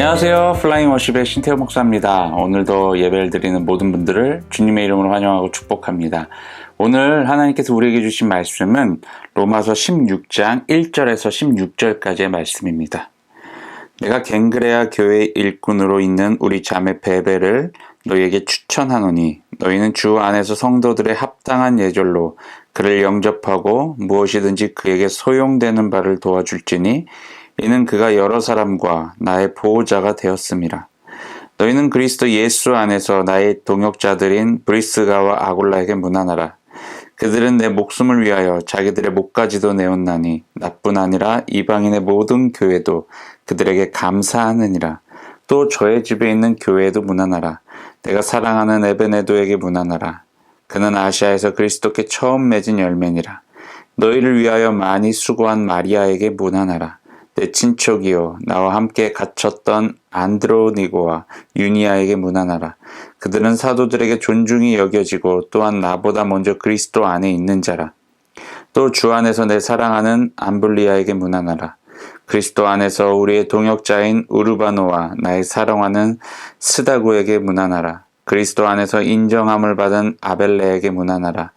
안녕하세요. 플라잉 워십의 신태호 목사입니다. 오늘도 예배를 드리는 모든 분들을 주님의 이름으로 환영하고 축복합니다. 오늘 하나님께서 우리에게 주신 말씀은 로마서 16장 1절에서 16절까지의 말씀입니다. 내가 갱그레아 교회 일꾼으로 있는 우리 자매 베베를 너희에게 추천하노니 너희는 주 안에서 성도들의 합당한 예절로 그를 영접하고 무엇이든지 그에게 소용되는 바를 도와줄지니 이는 그가 여러 사람과 나의 보호자가 되었습니다. 너희는 그리스도 예수 안에서 나의 동역자들인 브리스가와 아골라에게 문안하라. 그들은 내 목숨을 위하여 자기들의 목까지도 내었나니 나뿐 아니라 이방인의 모든 교회도 그들에게 감사하느니라. 또 저의 집에 있는 교회에도 문안하라. 내가 사랑하는 에베네도에게 문안하라. 그는 아시아에서 그리스도께 처음 맺은 열매니라. 너희를 위하여 많이 수고한 마리아에게 문안하라. 내 친척이요 나와 함께 갇혔던 안드로니고와 유니아에게 문안하라. 그들은 사도들에게 존중이 여겨지고 또한 나보다 먼저 그리스도 안에 있는 자라. 또 주 안에서 내 사랑하는 암블리아에게 문안하라. 그리스도 안에서 우리의 동역자인 우르바노와 나의 사랑하는 스다구에게 문안하라. 그리스도 안에서 인정함을 받은 아벨레에게 문안하라.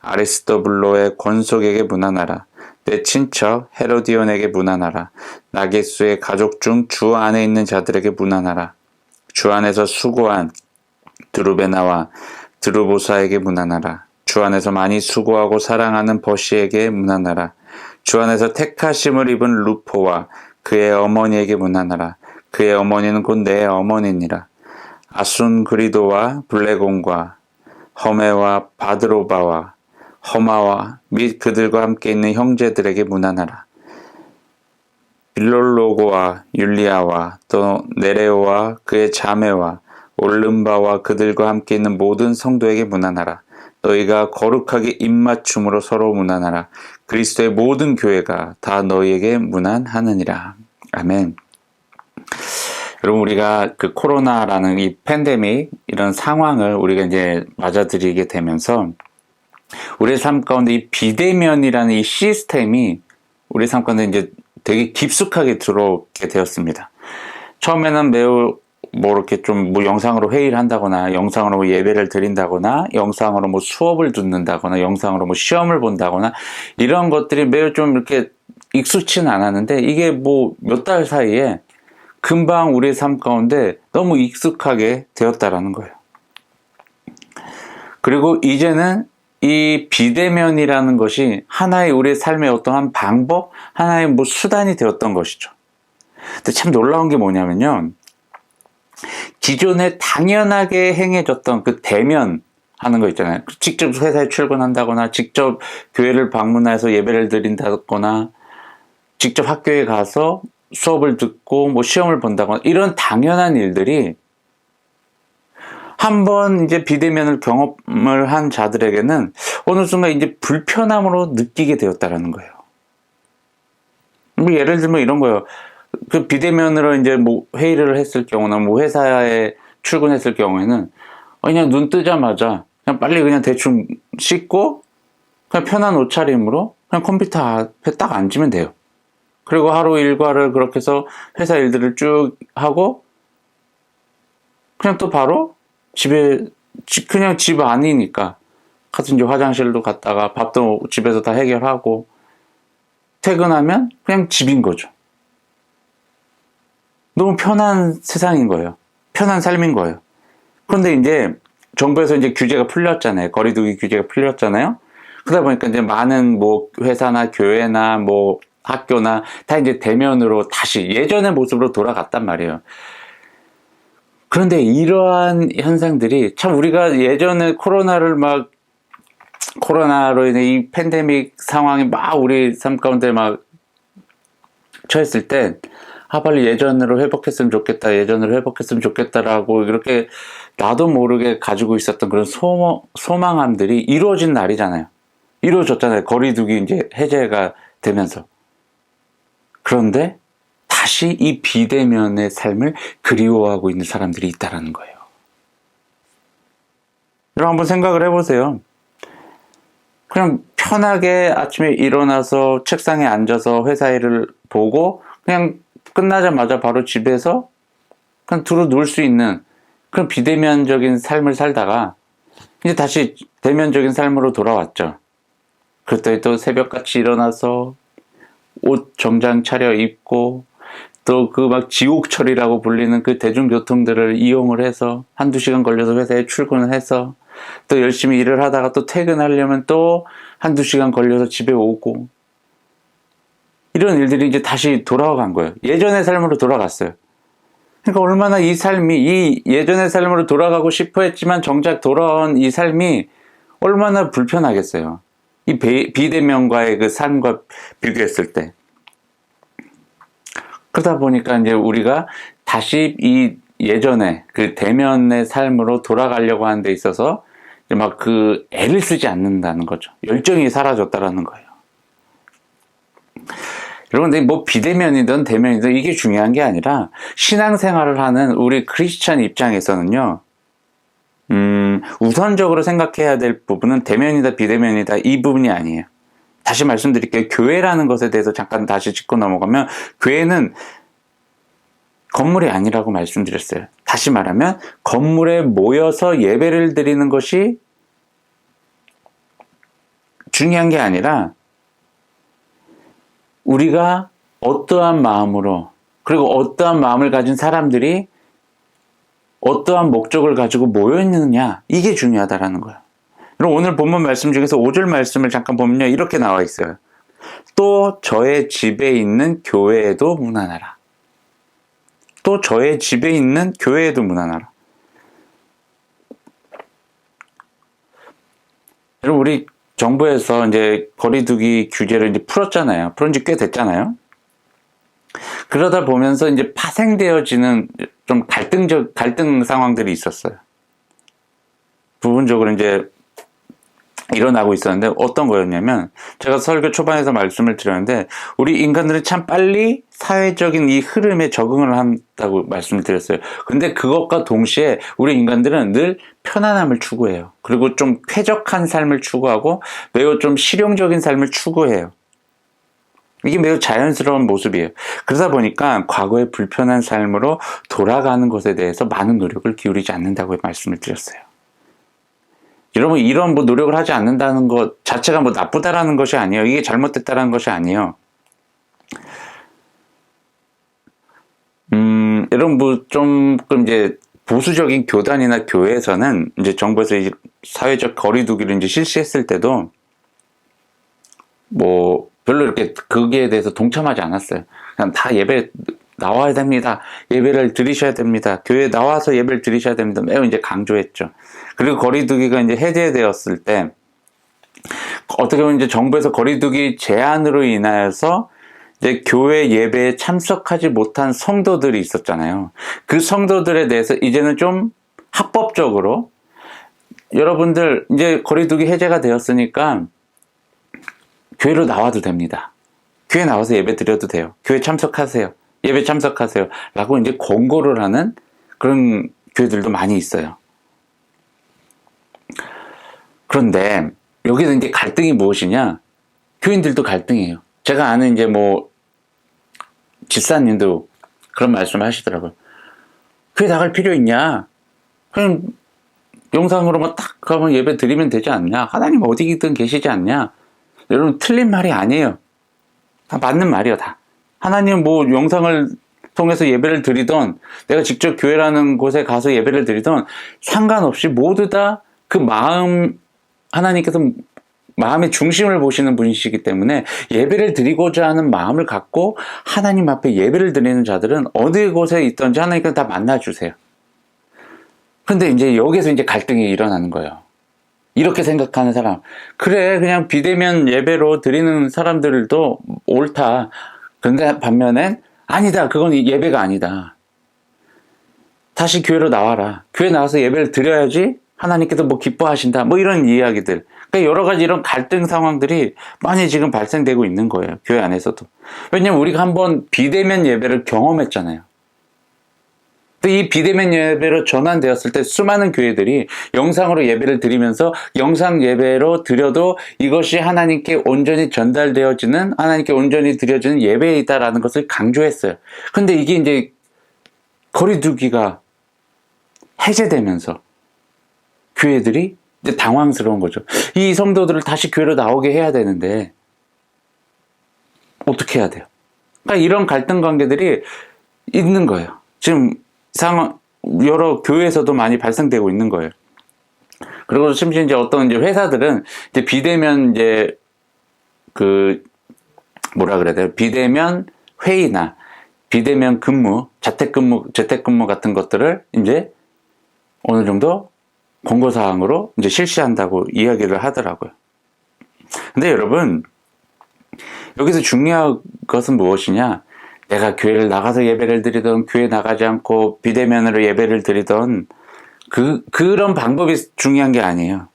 아리스토블로의 권속에게 문안하라. 내 친척 헤로디온에게 문안하라. 나게수의 가족 중 주 안에 있는 자들에게 문안하라. 주 안에서 수고한 드루베나와 드루보사에게 문안하라. 주 안에서 많이 수고하고 사랑하는 버시에게 문안하라. 주 안에서 택하심을 입은 루포와 그의 어머니에게 문안하라. 그의 어머니는 곧 내 어머니니라. 아순 그리도와 블레곤과 허메와 바드로바와 허마와 및 그들과 함께 있는 형제들에게 문안하라. 빌롤로고와 율리아와 또 네레오와 그의 자매와 올름바와 그들과 함께 있는 모든 성도에게 문안하라. 너희가 거룩하게 입맞춤으로 서로 문안하라. 그리스도의 모든 교회가 다 너희에게 문안하느니라. 아멘. 여러분 우리가 그 코로나라는 이 팬데믹 이런 상황을 우리가 이제 맞아들이게 되면서 우리의 삶 가운데 이 비대면이라는 이 시스템이 우리 삶 가운데 이제 되게 깊숙하게 들어오게 되었습니다. 처음에는 매우 뭐 이렇게 좀 뭐 영상으로 회의를 한다거나 영상으로 뭐 예배를 드린다거나 영상으로 뭐 수업을 듣는다거나 영상으로 뭐 시험을 본다거나 이런 것들이 매우 좀 이렇게 익숙치는 않았는데 이게 뭐 몇 달 사이에 금방 우리의 삶 가운데 너무 익숙하게 되었다라는 거예요. 그리고 이제는 이 비대면이라는 것이 하나의 우리의 삶의 어떠한 방법, 하나의 뭐 수단이 되었던 것이죠. 근데 참 놀라운 게 뭐냐면요. 기존에 당연하게 행해졌던 그 대면 하는 거 있잖아요. 직접 회사에 출근한다거나, 직접 교회를 방문해서 예배를 드린다거나, 직접 학교에 가서 수업을 듣고 뭐 시험을 본다거나, 이런 당연한 일들이 한번 이제 비대면을 경험을 한 자들에게는 어느 순간 이제 불편함으로 느끼게 되었다라는 거예요. 뭐 예를 들면 이런 거예요. 그 비대면으로 이제 뭐 회의를 했을 경우나 뭐 회사에 출근했을 경우에는 그냥 눈 뜨자마자 그냥 빨리 그냥 대충 씻고 그냥 편한 옷차림으로 그냥 컴퓨터 앞에 딱 앉으면 돼요. 그리고 하루 일과를 그렇게 해서 회사 일들을 쭉 하고 그냥 또 바로 집에 그냥 집 안이니까 같은 이제 화장실도 갔다가 밥도 집에서 다 해결하고 퇴근하면 그냥 집인 거죠. 너무 편한 세상인 거예요. 편한 삶인 거예요. 그런데 이제 정부에서 이제 규제가 풀렸잖아요. 거리두기 규제가 풀렸잖아요. 그러다 보니까 이제 많은 뭐 회사나 교회나 뭐 학교나 다 이제 대면으로 다시 예전의 모습으로 돌아갔단 말이에요. 그런데 이러한 현상들이 참 우리가 예전에 코로나를 막 코로나로 인해 이 팬데믹 상황이 막 우리 삶 가운데 막 처했을 때, 아, 빨리 예전으로 회복했으면 좋겠다, 예전으로 회복했으면 좋겠다라고 이렇게 나도 모르게 가지고 있었던 그런 소, 소망함들이 이루어진 날이잖아요. 이루어졌잖아요. 거리두기 이제 해제가 되면서. 그런데 다시 이 비대면의 삶을 그리워하고 있는 사람들이 있다라는 거예요. 여러분 한번 생각을 해보세요. 그냥 편하게 아침에 일어나서 책상에 앉아서 회사 일을 보고 그냥 끝나자마자 바로 집에서 그냥 두루 누울 수 있는 그런 비대면적인 삶을 살다가 이제 다시 대면적인 삶으로 돌아왔죠. 그랬더니 또 새벽같이 일어나서 옷 정장 차려 입고 또 그 막 지옥철이라고 불리는 그 대중교통들을 이용을 해서 한두 시간 걸려서 회사에 출근을 해서 또 열심히 일을 하다가 또 퇴근하려면 또 한두 시간 걸려서 집에 오고 이런 일들이 이제 다시 돌아간 거예요. 예전의 삶으로 돌아갔어요. 그러니까 얼마나 이 삶이 이 예전의 삶으로 돌아가고 싶어 했지만 정작 돌아온 이 삶이 얼마나 불편하겠어요. 이 비- 비대면과의 그 삶과 비교했을 때. 그러다 보니까 이제 우리가 다시 이 예전에 그 대면의 삶으로 돌아가려고 하는 데 있어서 막 그 애를 쓰지 않는다는 거죠. 열정이 사라졌다라는 거예요. 여러분, 근데 뭐 비대면이든 대면이든 이게 중요한 게 아니라 신앙생활을 하는 우리 크리스천 입장에서는요, 음, 우선적으로 생각해야 될 부분은 대면이다 비대면이다 이 부분이 아니에요. 다시 말씀드릴게요. 교회라는 것에 대해서 잠깐 다시 짚고 넘어가면 교회는 건물이 아니라고 말씀드렸어요. 다시 말하면 건물에 모여서 예배를 드리는 것이 중요한 게 아니라 우리가 어떠한 마음으로 그리고 어떠한 마음을 가진 사람들이 어떠한 목적을 가지고 모여 있느냐 이게 중요하다라는 거예요. 그럼 오늘 본문 말씀 중에서 5절 말씀을 잠깐 보면요 이렇게 나와 있어요. 또 저의 집에 있는 교회에도 문안하라. 또 저의 집에 있는 교회에도 문안하라. 여러분 우리 정부에서 이제 거리두기 규제를 이제 풀었잖아요. 풀은 지 꽤 됐잖아요. 그러다 보면서 이제 파생되어지는 좀 갈등적 갈등 상황들이 있었어요. 부분적으로 이제 일어나고 있었는데 어떤 거였냐면 제가 설교 초반에서 말씀을 드렸는데 우리 인간들은 참 빨리 사회적인 이 흐름에 적응을 한다고 말씀을 드렸어요. 근데 그것과 동시에 우리 인간들은 늘 편안함을 추구해요. 그리고 좀 쾌적한 삶을 추구하고 매우 좀 실용적인 삶을 추구해요. 이게 매우 자연스러운 모습이에요. 그러다 보니까 과거의 불편한 삶으로 돌아가는 것에 대해서 많은 노력을 기울이지 않는다고 말씀을 드렸어요. 여러분 이런 뭐 노력을 하지 않는다는 것 자체가 뭐 나쁘다라는 것이 아니에요. 이게 잘못됐다라는 것이 아니에요. 음, 여러분 뭐 조금 이제 보수적인 교단이나 교회에서는 이제 정부에서 이제 사회적 거리두기를 이제 실시했을 때도 뭐 별로 이렇게 거기에 대해서 동참하지 않았어요. 그냥 다 예배 나와야 됩니다. 예배를 드리셔야 됩니다. 교회 나와서 예배를 드리셔야 됩니다. 매우 이제 강조했죠. 그리고 거리두기가 이제 해제되었을 때 어떻게 보면 이제 정부에서 거리두기 제한으로 인하여서 이제 교회 예배에 참석하지 못한 성도들이 있었잖아요. 그 성도들에 대해서 이제는 좀 합법적으로 여러분들 이제 거리두기 해제가 되었으니까 교회로 나와도 됩니다. 교회 나와서 예배 드려도 돼요. 교회 참석하세요. 예배 참석하세요. 라고 이제 권고를 하는 그런 교회들도 많이 있어요. 그런데 여기서 이제 갈등이 무엇이냐? 교인들도 갈등이에요. 제가 아는 이제 뭐 집사님도 그런 말씀 하시더라고요. 교회 나갈 필요 있냐? 그냥 영상으로만 딱 가면 예배 드리면 되지 않냐? 하나님 어디든 계시지 않냐? 여러분 틀린 말이 아니에요. 다 맞는 말이에요, 다. 하나님 뭐 영상을 통해서 예배를 드리던 내가 직접 교회라는 곳에 가서 예배를 드리던 상관없이 모두 다 그 마음 하나님께서 마음의 중심을 보시는 분이시기 때문에 예배를 드리고자 하는 마음을 갖고 하나님 앞에 예배를 드리는 자들은 어느 곳에 있든지 하나님께서 다 만나주세요. 근데 이제 여기서 이제 갈등이 일어나는 거예요. 이렇게 생각하는 사람. 그래, 그냥 비대면 예배로 드리는 사람들도 옳다. 근데 반면엔 아니다. 그건 예배가 아니다. 다시 교회로 나와라. 교회 나와서 예배를 드려야지 하나님께서 뭐 기뻐하신다. 뭐 이런 이야기들. 그러니까 여러 가지 이런 갈등 상황들이 많이 지금 발생되고 있는 거예요. 교회 안에서도. 왜냐면 우리가 한번 비대면 예배를 경험했잖아요. 또이 비대면 예배로 전환되었을 때 수많은 교회들이 영상으로 예배를 드리면서 영상 예배로 드려도 이것이 하나님께 온전히 전달되어지는 하나님께 온전히 드려지는 예배이다라는 것을 강조했어요. 근데 이게 이제 거리두기가 해제되면서 교회들이 이제 당황스러운 거죠. 이 성도들을 다시 교회로 나오게 해야 되는데 어떻게 해야 돼요? 그러니까 이런 갈등 관계들이 있는 거예요. 지금 상황 여러 교회에서도 많이 발생되고 있는 거예요. 그리고 심지어 이제 어떤 이제 회사들은 이제 비대면 이제 그 뭐라 그래야 돼요? 비대면 회의나 비대면 근무, 자택근무, 재택근무 같은 것들을 이제 어느 정도 권고사항으로 이제 실시한다고 이야기를 하더라고요. 근데 여러분, 여기서 중요한 것은 무엇이냐? 내가 교회를 나가서 예배를 드리던 교회 나가지 않고 비대면으로 예배를 드리던 그, 그런 방법이 중요한 게 아니에요.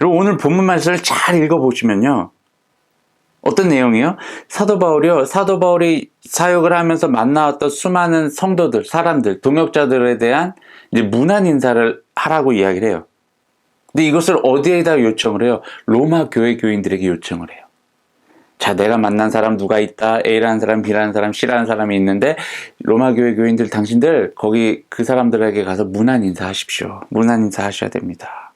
여러분, 오늘 본문 말씀을 잘 읽어보시면요. 어떤 내용이요? 사도 바울이요. 사도 바울이 사역을 하면서 만나왔던 수많은 성도들, 사람들, 동역자들에 대한 이제 문안 인사를 하라고 이야기를 해요. 근데 이것을 어디에다 요청을 해요? 로마 교회 교인들에게 요청을 해요. 자, 내가 만난 사람 누가 있다. A라는 사람, B라는 사람, C라는 사람이 있는데 로마 교회 교인들 당신들 거기 그 사람들에게 가서 문안 인사하십시오. 문안 인사하셔야 됩니다.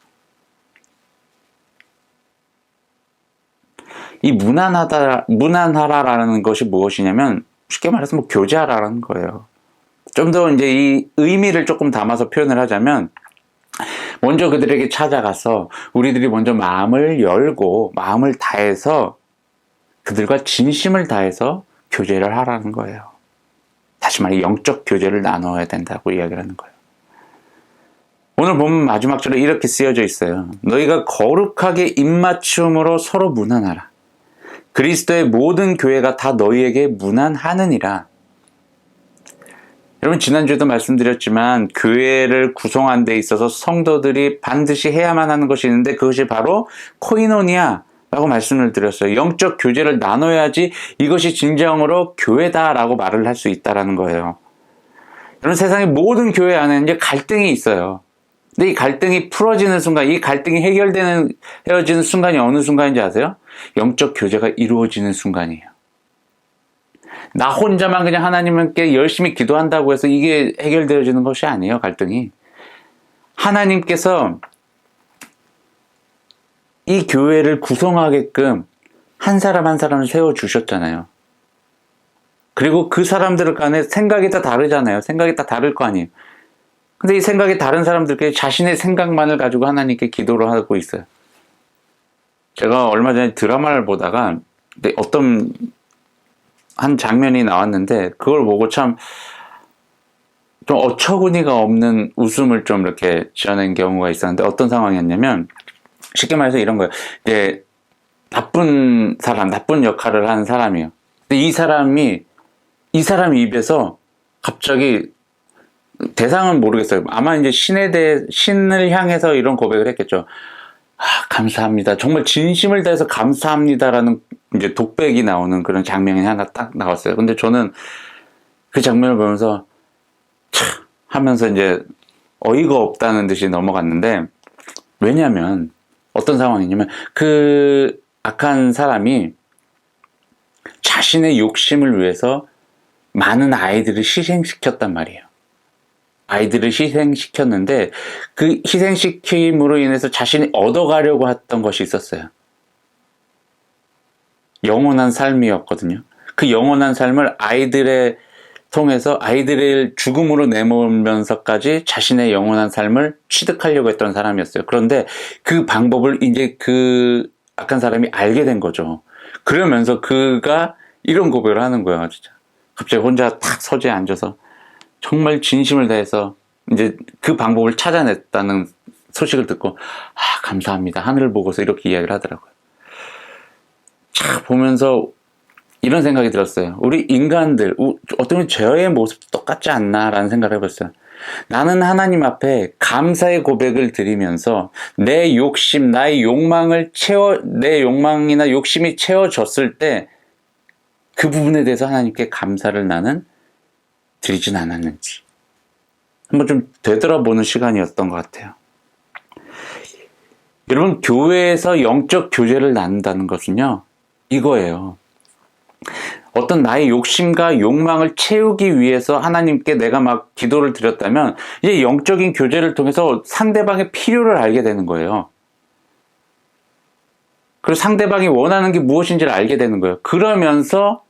이 무난하다, 무난하라라는 것이 무엇이냐면 쉽게 말해서 뭐 교제하라라는 거예요. 좀 더 이제 이 의미를 조금 담아서 표현을 하자면 먼저 그들에게 찾아가서 우리들이 먼저 마음을 열고 마음을 다해서 그들과 진심을 다해서 교제를 하라는 거예요. 다시 말해 영적 교제를 나눠야 된다고 이야기를 하는 거예요. 오늘 보면 마지막 절에 이렇게 쓰여져 있어요. 너희가 거룩하게 입맞춤으로 서로 무난하라. 그리스도의 모든 교회가 다 너희에게 무난하느니라. 여러분 지난주에도 말씀드렸지만 교회를 구성한 데 있어서 성도들이 반드시 해야만 하는 것이 있는데 그것이 바로 코이노니아 라고 말씀을 드렸어요. 영적 교제를 나눠야지 이것이 진정으로 교회다라고 말을 할 수 있다라는 거예요. 여러분 세상의 모든 교회 안에 이제 갈등이 있어요. 근데 이 갈등이 풀어지는 순간, 이 갈등이 해결되는, 헤어지는 순간이 어느 순간인지 아세요? 영적 교제가 이루어지는 순간이에요. 나 혼자만 그냥 하나님께 열심히 기도한다고 해서 이게 해결되어지는 것이 아니에요, 갈등이. 하나님께서 이 교회를 구성하게끔 한 사람 한 사람을 세워주셨잖아요. 그리고 그 사람들 간에 생각이 다 다르잖아요. 생각이 다 다를 거 아니에요. 근데 이 생각이 다른 사람들께 자신의 생각만을 가지고 하나님께 기도를 하고 있어요. 제가 얼마 전에 드라마를 보다가 어떤 한 장면이 나왔는데 그걸 보고 참 좀 어처구니가 없는 웃음을 좀 이렇게 지어낸 경우가 있었는데 어떤 상황이었냐면 쉽게 말해서 이런 거예요. 이제 나쁜 사람, 나쁜 역할을 하는 사람이에요. 근데 이 사람이 이 사람 입에서 갑자기 대상은 모르겠어요. 아마 이제 신에 대해 신을 향해서 이런 고백을 했겠죠. 아, 감사합니다. 정말 진심을 다해서 감사합니다라는 이제 독백이 나오는 그런 장면이 하나 딱 나왔어요. 근데 저는 그 장면을 보면서 참 하면서 이제 어이가 없다는 듯이 넘어갔는데 왜냐하면 어떤 상황이냐면 그 악한 사람이 자신의 욕심을 위해서 많은 아이들을 희생시켰단 말이에요. 아이들을 희생시켰는데 그 희생시킴으로 인해서 자신이 얻어가려고 했던 것이 있었어요. 영원한 삶이었거든요. 그 영원한 삶을 아이들의 통해서 아이들을 죽음으로 내몰면서까지 자신의 영원한 삶을 취득하려고 했던 사람이었어요. 그런데 그 방법을 이제 그 악한 사람이 알게 된 거죠. 그러면서 그가 이런 고백을 하는 거예요, 진짜. 갑자기 혼자 탁 서재에 앉아서 정말 진심을 다해서 이제 그 방법을 찾아냈다는 소식을 듣고 아 감사합니다 하늘을 보고서 이렇게 이야기를 하더라고요. 자 보면서 이런 생각이 들었어요. 우리 인간들 보면 죄의 모습도 똑같지 않나 라는 생각을 해봤어요. 나는 하나님 앞에 감사의 고백을 드리면서 내 욕심, 나의 욕망을 채워 내 욕망이나 욕심이 채워졌을 때 그 부분에 대해서 하나님께 감사를 나는 드리진 않았는지 한번 좀 되돌아보는 시간이었던 것 같아요. 여러분 교회에서 영적 교제를 나눈다는 것은요 이거예요. 어떤 나의 욕심과 욕망을 채우기 위해서 하나님께 내가 막 기도를 드렸다면 이제 영적인 교제를 통해서 상대방의 필요를 알게 되는 거예요. 그리고 상대방이 원하는 게 무엇인지를 알게 되는 거예요. 그러면서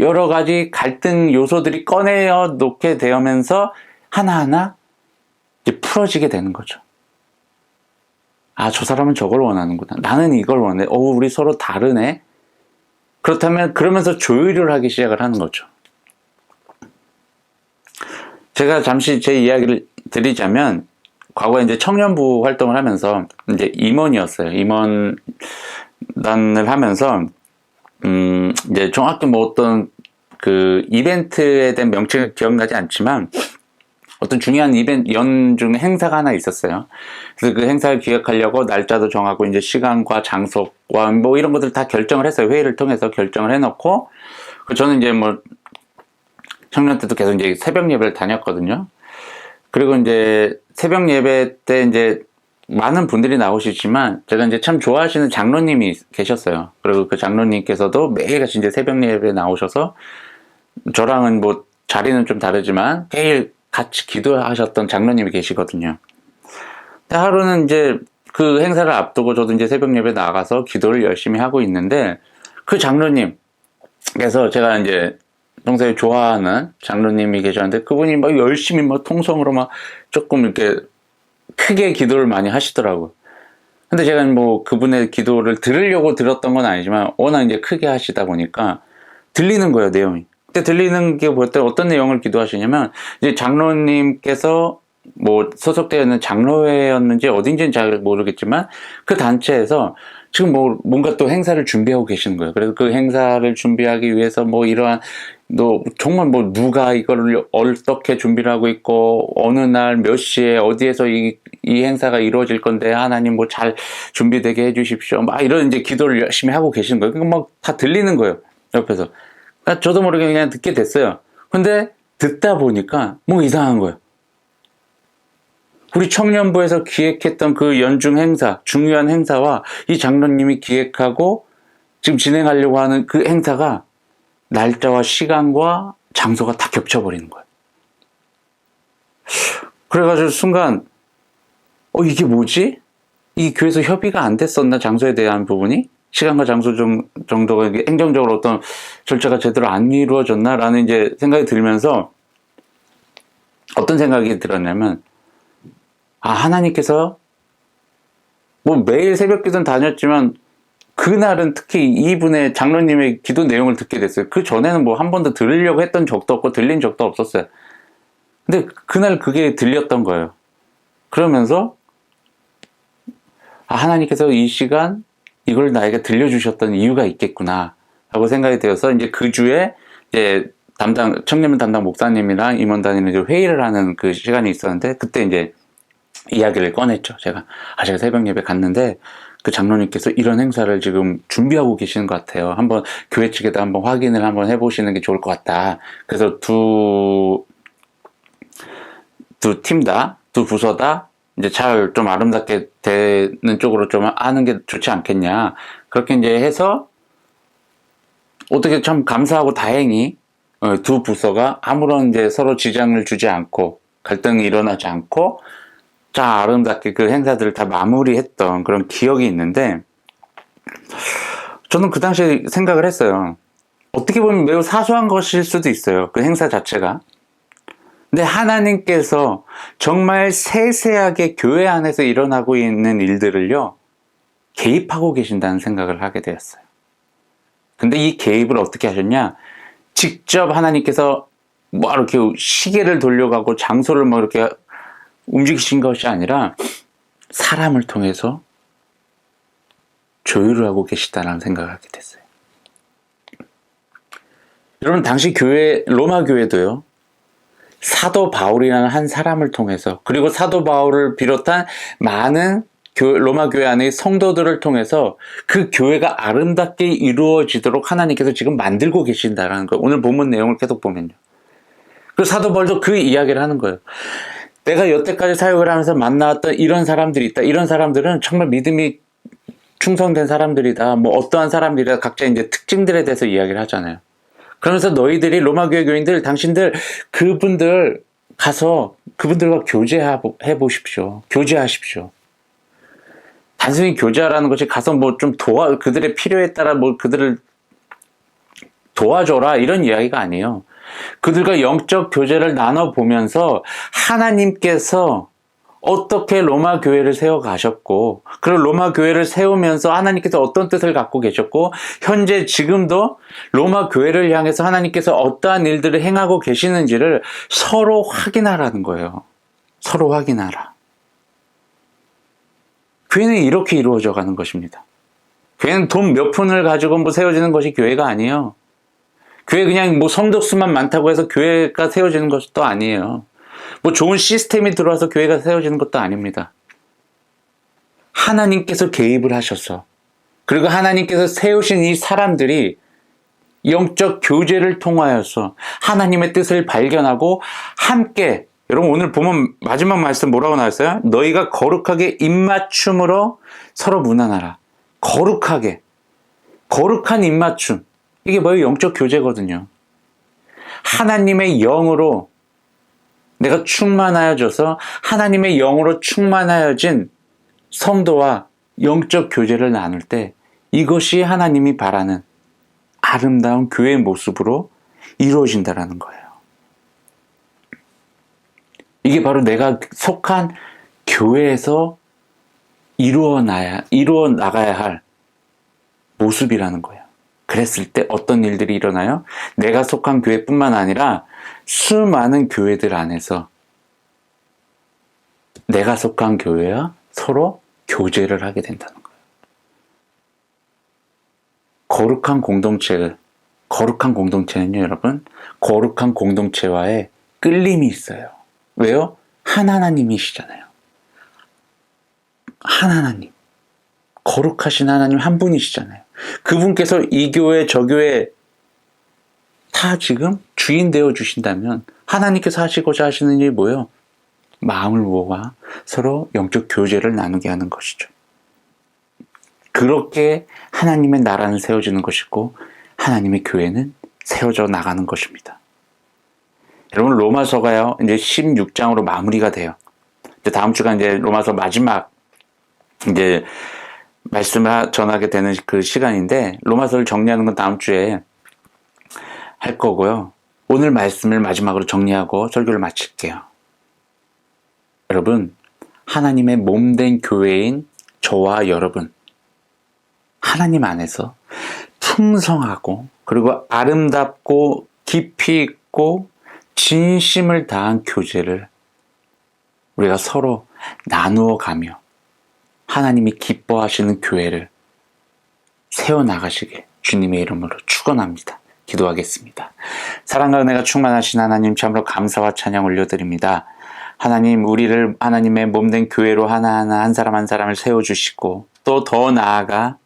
여러 가지 갈등 요소들이 꺼내어 놓게 되면서 하나하나 이제 풀어지게 되는 거죠. 아, 저 사람은 저걸 원하는구나. 나는 이걸 원해. 어, 우리 서로 다르네. 그렇다면 그러면서 조율을 하기 시작을 하는 거죠. 제가 잠시 제 이야기를 드리자면 과거에 이제 청년부 활동을 하면서 이제 임원이었어요. 임원단을 하면서 음 이제 정확히 뭐 어떤 그 이벤트에 대한 명칭은 기억나지 않지만 어떤 중요한 이벤트 연중 행사가 하나 있었어요. 그래서 그 행사를 기획하려고 날짜도 정하고 이제 시간과 장소와 뭐 이런 것들 다 결정을 했어요. 회의를 통해서 결정을 해놓고 그 저는 이제 뭐 청년 때도 계속 이제 새벽 예배를 다녔거든요. 그리고 이제 새벽 예배 때 이제 많은 분들이 나오시지만 제가 이제 참 좋아하시는 장로님이 계셨어요. 그리고 그 장로님께서도 매일같이 이제 새벽 예배에 나오셔서 저랑은 뭐 자리는 좀 다르지만 매일 같이 기도하셨던 장로님이 계시거든요. 하루는 이제 그 행사를 앞두고 저도 이제 새벽 예배 나가서 기도를 열심히 하고 있는데 그 장로님께서 제가 이제 평소에 좋아하는 장로님이 계셨는데 그분이 막 열심히 막 통성으로 막 조금 이렇게 크게 기도를 많이 하시더라고요. 근데 제가 뭐 그분의 기도를 들으려고 들었던 건 아니지만 워낙 이제 크게 하시다 보니까 들리는 거예요, 내용이. 근데 들리는 게 볼 때 어떤 내용을 기도하시냐면 이제 장로님께서 뭐 소속되어 있는 장로회였는지 어딘지는 잘 모르겠지만 그 단체에서 지금 뭐 뭔가 또 행사를 준비하고 계시는 거예요. 그래서 그 행사를 준비하기 위해서 뭐 이러한 너 정말 뭐 누가 이거를 어떻게 준비를 하고 있고 어느 날 몇 시에 어디에서 이, 이 행사가 이루어질 건데 하나님 뭐 잘 준비되게 해주십시오. 막 이런 이제 기도를 열심히 하고 계시는 거예요. 그러니까 막 다 들리는 거예요. 옆에서. 그러니까 저도 모르게 그냥 듣게 됐어요. 근데 듣다 보니까 뭐 이상한 거예요. 우리 청년부에서 기획했던 그 연중 행사, 중요한 행사와 이 장로님이 기획하고 지금 진행하려고 하는 그 행사가 날짜와 시간과 장소가 다 겹쳐버리는 거예요. 그래가지고 순간, 어, 이게 뭐지? 이 교회에서 협의가 안 됐었나? 장소에 대한 부분이? 시간과 장소 좀, 정도가 행정적으로 어떤 절차가 제대로 안 이루어졌나? 라는 이제 생각이 들면서 어떤 생각이 들었냐면, 아, 하나님께서 뭐 매일 새벽 기도는 다녔지만 그날은 특히 이분의 장로님의 기도 내용을 듣게 됐어요. 그 전에는 뭐 한 번도 들으려고 했던 적도 없고 들린 적도 없었어요. 근데 그날 그게 들렸던 거예요. 그러면서 아, 하나님께서 이 시간 이걸 나에게 들려주셨던 이유가 있겠구나 라고 생각이 되어서 이제 그 주에 이제 담당 청년부 담당 목사님이랑 임원단이랑 이제 회의를 하는 그 시간이 있었는데 그때 이제 이야기를 꺼냈죠. 제가 아 제가 새벽 예배 갔는데 그 장로님께서 이런 행사를 지금 준비하고 계시는 것 같아요. 한번 교회 측에도 한번 확인을 한번 해보시는 게 좋을 것 같다. 그래서 두 두 팀 다, 두 부서 다 이제 잘 좀 아름답게 되는 쪽으로 좀 하는 게 좋지 않겠냐. 그렇게 이제 해서 어떻게 참 감사하고 다행히 어, 두 부서가 아무런 이제 서로 지장을 주지 않고 갈등이 일어나지 않고 잘 아름답게 그 행사들을 다 마무리했던 그런 기억이 있는데 저는 그 당시에 생각을 했어요. 어떻게 보면 매우 사소한 것일 수도 있어요. 그 행사 자체가. 근데 하나님께서 정말 세세하게 교회 안에서 일어나고 있는 일들을요, 개입하고 계신다는 생각을 하게 되었어요. 근데 이 개입을 어떻게 하셨냐? 직접 하나님께서 뭐 이렇게 시계를 돌려가고 장소를 뭐 이렇게 움직이신 것이 아니라 사람을 통해서 조율을 하고 계시다는 생각을 하게 됐어요. 여러분, 당시 교회, 로마 교회도요, 사도 바울이라는 한 사람을 통해서, 그리고 사도 바울을 비롯한 많은 교, 로마 교회 안의 성도들을 통해서 그 교회가 아름답게 이루어지도록 하나님께서 지금 만들고 계신다라는 거예요. 오늘 본문 내용을 계속 보면요. 그 사도 바울도 그 이야기를 하는 거예요. 내가 여태까지 사역을 하면서 만나왔던 이런 사람들이 있다. 이런 사람들은 정말 믿음이 충성된 사람들이다. 뭐 어떠한 사람들이다. 각자 이제 특징들에 대해서 이야기를 하잖아요. 그러면서 너희들이 로마 교회 교인들, 당신들 그분들 가서 그분들과 교제해 보십시오. 교제하십시오. 단순히 교제하라는 것이 가서 뭐 좀 도와 그들의 필요에 따라 뭐 그들을 도와줘라 이런 이야기가 아니에요. 그들과 영적 교제를 나눠 보면서 하나님께서 어떻게 로마 교회를 세워 가셨고, 그리고 로마 교회를 세우면서 하나님께서 어떤 뜻을 갖고 계셨고, 현재 지금도 로마 교회를 향해서 하나님께서 어떠한 일들을 행하고 계시는지를 서로 확인하라는 거예요. 서로 확인하라. 교회는 이렇게 이루어져 가는 것입니다. 교회는 돈 몇 푼을 가지고 뭐 세워지는 것이 교회가 아니에요. 교회 그냥 뭐 성도 수만 많다고 해서 교회가 세워지는 것도 아니에요. 뭐 좋은 시스템이 들어와서 교회가 세워지는 것도 아닙니다. 하나님께서 개입을 하셔서 그리고 하나님께서 세우신 이 사람들이 영적 교제를 통하여서 하나님의 뜻을 발견하고 함께 여러분 오늘 보면 마지막 말씀 뭐라고 나왔어요? 너희가 거룩하게 입맞춤으로 서로 무난하라. 거룩하게. 거룩한 입맞춤. 이게 뭐예요? 영적 교제거든요. 하나님의 영으로 내가 충만하여져서 하나님의 영으로 충만하여진 성도와 영적 교제를 나눌 때 이것이 하나님이 바라는 아름다운 교회의 모습으로 이루어진다라는 거예요. 이게 바로 내가 속한 교회에서 이루어 나야, 이루어 나가야 할 모습이라는 거예요. 그랬을 때 어떤 일들이 일어나요? 내가 속한 교회뿐만 아니라 수많은 교회들 안에서 내가 속한 교회와 서로 교제를 하게 된다는 거예요. 거룩한 공동체를, 거룩한 공동체는요, 여러분, 거룩한 공동체와의 끌림이 있어요. 왜요? 한 하나님이시잖아요. 한 하나님. 거룩하신 하나님 한 분이시잖아요. 그분께서 이 교회, 저 교회 다 지금 주인 되어 주신다면 하나님께서 하시고자 하시는 일이 뭐예요? 마음을 모아 서로 영적 교제를 나누게 하는 것이죠. 그렇게 하나님의 나라는 세워지는 것이고 하나님의 교회는 세워져 나가는 것입니다. 여러분 로마서가요 이제 16장으로 마무리가 돼요. 이제 다음 주가 이제 로마서 마지막 이제 말씀을 전하게 되는 그 시간인데 로마서를 정리하는 건 다음 주에 할 거고요. 오늘 말씀을 마지막으로 정리하고 설교를 마칠게요. 여러분, 하나님의 몸된 교회인 저와 여러분, 하나님 안에서 풍성하고 그리고 아름답고 깊이 있고 진심을 다한 교제를 우리가 서로 나누어 가며 하나님이 기뻐하시는 교회를 세워나가시게 주님의 이름으로 축원합니다. 기도하겠습니다. 사랑과 은혜가 충만하신 하나님 참으로 감사와 찬양 올려드립니다. 하나님 우리를 하나님의 몸된 교회로 하나하나 한 사람 한 사람을 세워주시고 또 더 나아가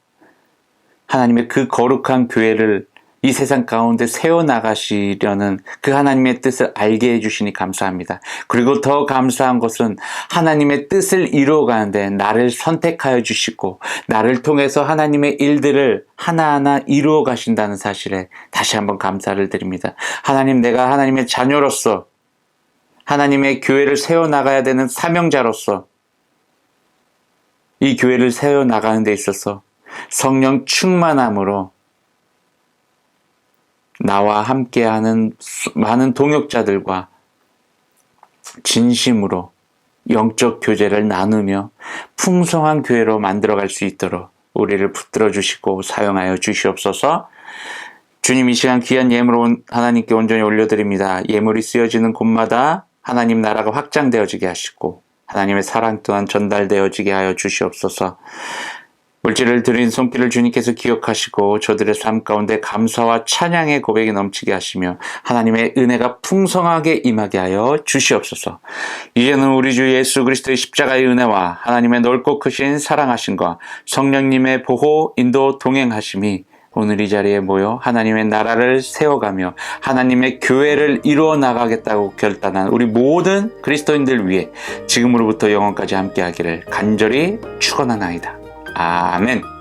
하나님의 그 거룩한 교회를 이 세상 가운데 세워나가시려는 그 하나님의 뜻을 알게 해주시니 감사합니다. 그리고 더 감사한 것은 하나님의 뜻을 이루어가는데 나를 선택하여 주시고 나를 통해서 하나님의 일들을 하나하나 이루어 가신다는 사실에 다시 한번 감사를 드립니다. 하나님 내가 하나님의 자녀로서 하나님의 교회를 세워나가야 되는 사명자로서 이 교회를 세워나가는 데 있어서 성령 충만함으로 나와 함께하는 많은 동역자들과 진심으로 영적 교제를 나누며 풍성한 교회로 만들어갈 수 있도록 우리를 붙들어 주시고 사용하여 주시옵소서. 주님 이 시간 귀한 예물을 하나님께 온전히 올려드립니다. 예물이 쓰여지는 곳마다 하나님 나라가 확장되어지게 하시고 하나님의 사랑 또한 전달되어지게 하여 주시옵소서. 물질을 드린 손길을 주님께서 기억하시고 저들의 삶 가운데 감사와 찬양의 고백이 넘치게 하시며 하나님의 은혜가 풍성하게 임하게 하여 주시옵소서. 이제는 우리 주 예수 그리스도의 십자가의 은혜와 하나님의 넓고 크신 사랑하심과 성령님의 보호, 인도, 동행하심이 오늘 이 자리에 모여 하나님의 나라를 세워가며 하나님의 교회를 이루어 나가겠다고 결단한 우리 모든 그리스도인들 위해 지금으로부터 영원까지 함께하기를 간절히 축원하나이다. 아멘.